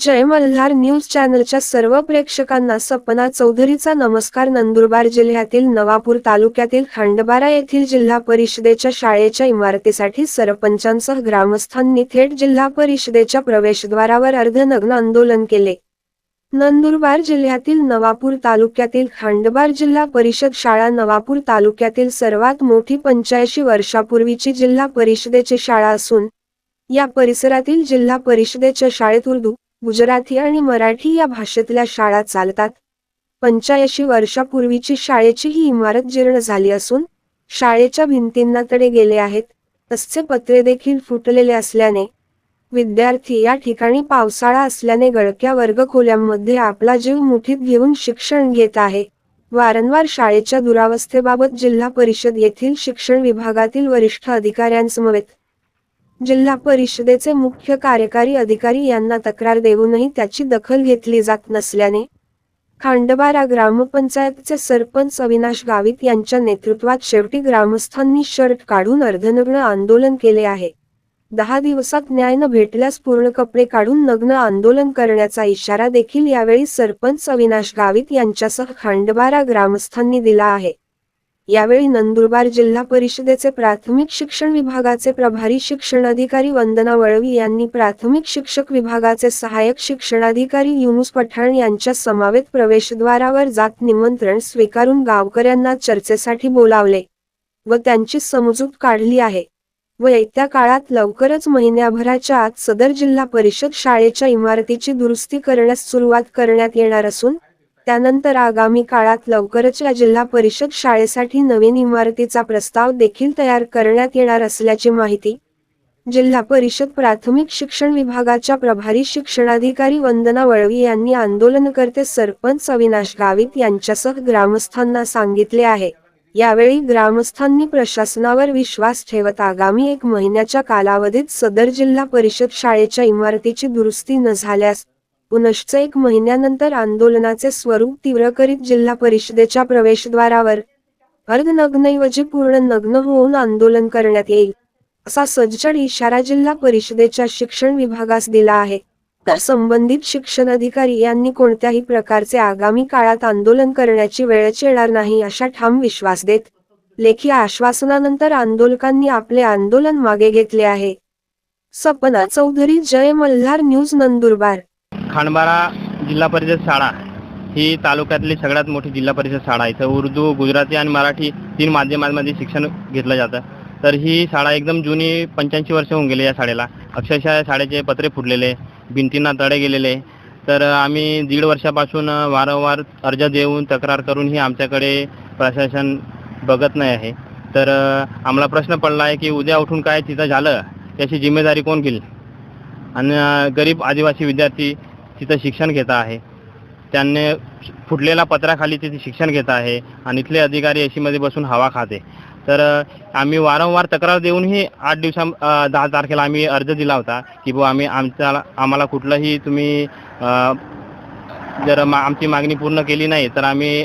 जय Malhar news चॅनलच्या सर्व प्रेक्षकांना सपना चौधरीचा नमस्कार. नंदुरबार जिल्ह्यातील नवापूर तालुक्यातील खांडबारा येथील जिल्हा परिषदेच्या शाळेच्या इमारतीसाठी सरपंचांसह ग्रामस्थांनी थेट जिल्हा परिषदेच्या प्रवेशद्वारावर अर्धनग्न आंदोलन केले. नंदुरबार जिल्ह्यातील नवापूर तालुक्यातील खांडबार जिल्हा परिषद शाळा नवापूर तालुक्यातील सर्वात मोठी पंच्याऐंशी वर्षापूर्वीची जिल्हा परिषदेची शाळा असून या परिसरातील जिल्हा परिषदेच्या शाळेत उर्दू गुजराती आणि मराठी या भाषेतल्या शाळा चालतात. पंच्याऐंशी वर्षापूर्वीची शाळेची ही इमारत जीर्ण झाली असून शाळेच्या भिंतींना तडे गेले आहेत. तसचे पत्रे देखील फुटलेले असल्याने विद्यार्थी या ठिकाणी पावसाळा असल्याने गळक्या वर्गखोल्यांमध्ये आपला जीव मुठीत घेऊन शिक्षण घेत आहे. वारंवार शाळेच्या दुरावस्थेबाबत जिल्हा परिषद येथील शिक्षण विभागातील वरिष्ठ अधिकाऱ्यांसमवेत जिल्हा परिषदेचे मुख्य कार्यकारी अधिकारी यांना तक्रार देऊनही त्याची दखल घेतली जात नसल्याने खांडबारा ग्रामपंचायतचे सरपंच अविनाश गावित यांच्या नेतृत्वात शेवटी ग्रामस्थांनी शर्ट काढून अर्धनग्न आंदोलन केले आहे. दहा दिवसात न्याय न भेटल्यास पूर्ण कपडे काढून नग्न आंदोलन करण्याचा इशारा देखील यावेळी सरपंच अविनाश गावित यांच्यासह खांडबारा ग्रामस्थांनी दिला आहे. यावेळी नंदुरबार जिल्हा परिषदेचे प्राथमिक शिक्षण विभागाचे प्रभारी शिक्षणाधिकारी वंदना वळवी यांनी प्राथमिक शिक्षक विभागाचे सहाय्यक शिक्षणाधिकारी युनुस पठाण यांच्या समावेत प्रवेशद्वारावर जात निमंत्रण स्वीकारून गावकऱ्यांना चर्चेसाठी बोलावले व त्यांची समजूत काढली आहे. व येत्या काळात लवकरच महिन्याभराच्या आत सदर जिल्हा परिषद शाळेच्या इमारतीची दुरुस्ती करण्यास सुरुवात करण्यात येणार असून त्यानंतर आगामी काळात लवकरच या जिल्हा परिषद शाळेसाठी नवीन इमारतीचा प्रस्ताव देखील तयार करण्यात येणार असल्याची माहिती जिल्हा परिषद प्राथमिक शिक्षण विभागाच्या प्रभारी शिक्षणाधिकारी वंदना वळवी यांनी आंदोलनकर्ते सरपंच अविनाश गावित यांच्यासह ग्रामस्थांना सांगितले आहे. यावेळी ग्रामस्थांनी प्रशासनावर विश्वास ठेवत आगामी एक महिन्याच्या कालावधीत सदर जिल्हा परिषद शाळेच्या इमारतीची दुरुस्ती न झाल्यास पुनश्च एक महिन्यानंतर आंदोलनाचे स्वरूप तीव्र करीत जिल्हा परिषदेच्या प्रवेशद्वारावर अर्धनग्नऐवजी पूर्ण नग्न होऊन आंदोलन करण्यात येईल असा सज्जड इशारा जिल्हा परिषदेच्या शिक्षण विभागास दिला आहे. तर संबंधित शिक्षण अधिकारी यांनी कोणत्याही प्रकारचे आगामी काळात आंदोलन करण्याची वेळच येणार नाही अशा ठाम विश्वास देत लेखी आश्वासनानंतर आंदोलकांनी आपले आंदोलन मागे घेतले आहे. सपना चौधरी जय मल्हार न्यूज नंदुरबार. खांडबारा जिल्हा परिषद शाळा ही तालुक्यातली सगळ्यात मोठी जिल्हा परिषद शाळा आहे. इथं उर्दू गुजराती आणि मराठी तीन माध्यमांमध्ये शिक्षण घेतलं जातं. तर ही शाळा एकदम जुनी पंच्याऐंशी वर्ष होऊन गेली या शाळेला. अक्षरशः या शाळेचे पत्रे फुटलेले भिंतींना तडे गेलेले. तर आम्ही दीड वर्षापासून वारंवार अर्ज देऊन तक्रार करूनही आमच्याकडे प्रशासन बघत नाही आहे. तर आम्हाला प्रश्न पडला आहे की उद्या उठून काय तिथं झालं? याची जिम्मेदारी कोण घेईल? आणि गरीब आदिवासी विद्यार्थी तिथं शिक्षण घेत आहे. त्यांनी फुटलेल्या पत्राखाली तिथे शिक्षण घेत आहे आणि इथले अधिकारी एसीमध्ये बसून हवा खाते. तर आम्ही वारंवार तक्रार देऊनही आठ दिवसा दहा तारखेला आम्ही अर्ज दिला होता की बुवा आम्ही आमच्या आम्हाला कुठलंही तुम्ही जर मा आमची मागणी पूर्ण केली नाही तर आम्ही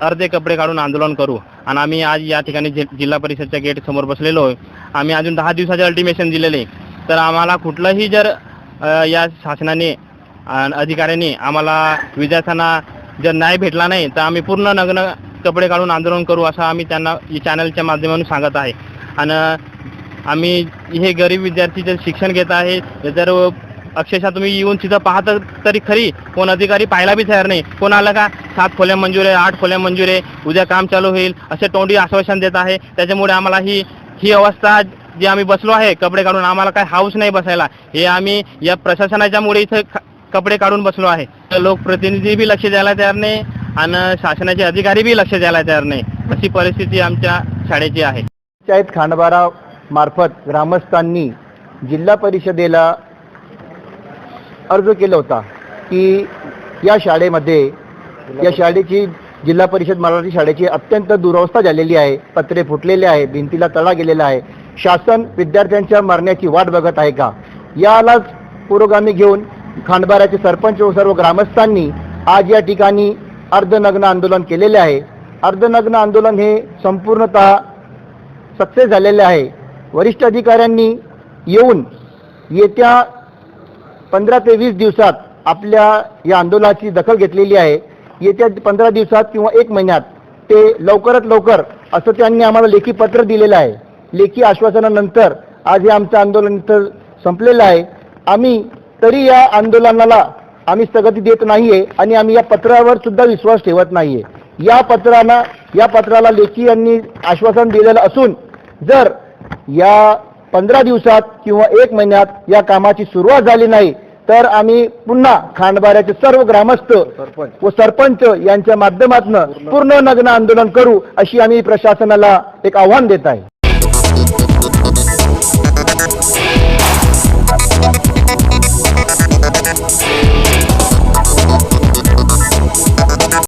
अर्धे कपडे काढून आंदोलन करू. आणि आम्ही आज या ठिकाणी जिल्हा परिषदच्या गेट समोर बसलेलो आहे आम्ही अजून दहा दिवसाचे अल्टिमेशन दिलेले तर आम्हाला कुठलंही जर या शासनाने अधिकाऱ्यांनी आम्हाला विद्यार्थ्यांना जर न्याय भेटला नाही तर आम्ही पूर्ण नग्न कपडे काढून आंदोलन करू असं आम्ही त्यांना चॅनलच्या माध्यमातून सांगत आहे. आणि आम्ही हे गरीब विद्यार्थी जे शिक्षण घेत आहे जर अक्षरशः तुम्ही येऊन तिथं पाहत तरी खरी कोण अधिकारी पाहायला बी तयार नाही. कोण आलं का? सात खोल्या मंजूर आहे आठ खोल्या मंजूर आहे उद्या काम चालू होईल असे तोंडी आश्वासन देत आहे. त्याच्यामुळे आम्हाला ही ही अवस्था जी आम्ही बसलो आहे कपडे काढून आम्हाला काय हाऊस नाही बसायला. हे आम्ही या प्रशासनाच्यामुळे इथं कपडे काढून बसलो आहे. तर लोकप्रतिनिधी बी लक्ष द्यायला तयार नाही आणि शासनाचे अधिकारी बी लक्ष द्यायला तयार नाही. अशी परिस्थिती आमच्या शाळेची आहे. पंचायत खांडबारा मार्फत ग्रामस्थांनी जिल्हा परिषदेला अर्ज केला होता की या शाळेमध्ये या शाळेची जिल्हा परिषद मराठी शाळेची अत्यंत दुरवस्था झालेली आहे. पत्रे फुटलेले आहे भिंतीला तडा गेलेला आहे. शासन विद्यार्थ्यांच्या मरण्याची वाट बघत आहे का? यालाच पुरोगामी घेऊन खांडबाराचे सरपंच व सर्व ग्रामस्थांनी आज या ठिकाणी अर्धनग्न आंदोलन केलेले आहे. अर्धनग्न आंदोलन हे संपूर्णतः सक्सेस झालेले आहे. वरिष्ठ अधिकाऱ्यांनी येऊन येत्या पंधरा ते वीस दिवसात आपल्या या आंदोलनाची दखल घेतलेली आहे. येत्या पंधरा दिवसात किंवा एक महिन्यात ते लवकरात लवकर असं त्यांनी आम्हाला लेखी पत्र दिलेलं आहे. लेखी आश्वासनानंतर आज हे आमचं आंदोलन इथं संपलेलं आहे. आम्ही तरी या आंदोलनाला आम्ही स्थगिती देत नाहीये आणि आम्ही या पत्रावर सुद्धा विश्वास ठेवत नाहीये. या पत्राला या पत्राला लेखी यांनी आश्वासन दिलेलं असून जर या पंधरा दिवसात किंवा एक महिन्यात या कामाची सुरुवात झाली नाही तर आम्ही पुन्हा खांडबाऱ्याचे सर्व ग्रामस्थ व सरपंच यांच्या माध्यमातून पूर्ण नग्न आंदोलन करू अशी आम्ही प्रशासनाला एक आव्हान देत आहे.